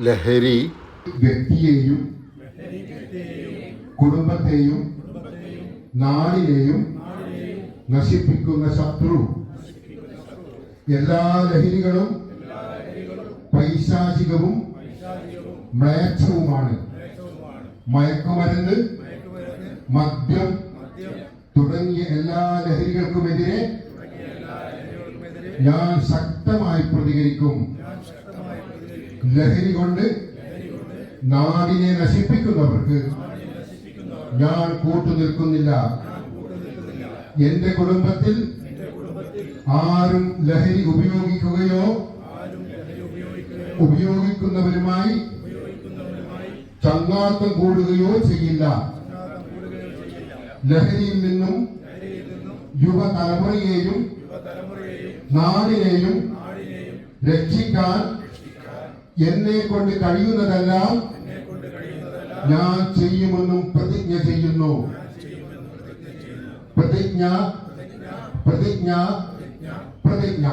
ലഹരി വ്യക്തിയെയും കുടുംബത്തെയും നാടിനെയും നശിപ്പിക്കുന്ന ശത്രു. എല്ലാ ലഹരികളും പൈശാചികവും മ്ലേച്ഛവുമാണ്. മയക്കുമരുന്ന് മദ്യം തുടങ്ങിയ എല്ലാ ലഹരികൾക്കുമെതിരെ ഞാൻ ശക്തമായി പ്രതികരിക്കും. ലഹരി കൊണ്ട് നാടിനെ നശിപ്പിക്കുന്നവർക്ക് ഞാൻ കൂട്ടുനിൽക്കുന്നില്ല. എന്റെ കുടുംബത്തിൽ ആരും ലഹരി ഉപയോഗിക്കുകയോ ഉപയോഗിക്കുന്നവരുമായി ചങ്ങാത്തം കൂടുകയോ ചെയ്യില്ല. ലഹരിയിൽ നിന്നും യുവതലമുറയെയും നാടിനെയും രക്ഷിക്കാൻ എന്നെ കൊണ്ട് കഴിയുന്നതെല്ലാം ഞാൻ ചെയ്യുമെന്നും പ്രതിജ്ഞ ചെയ്യുന്നു. പ്രതിജ്ഞ പ്രതിജ്ഞ പ്രതിജ്ഞ.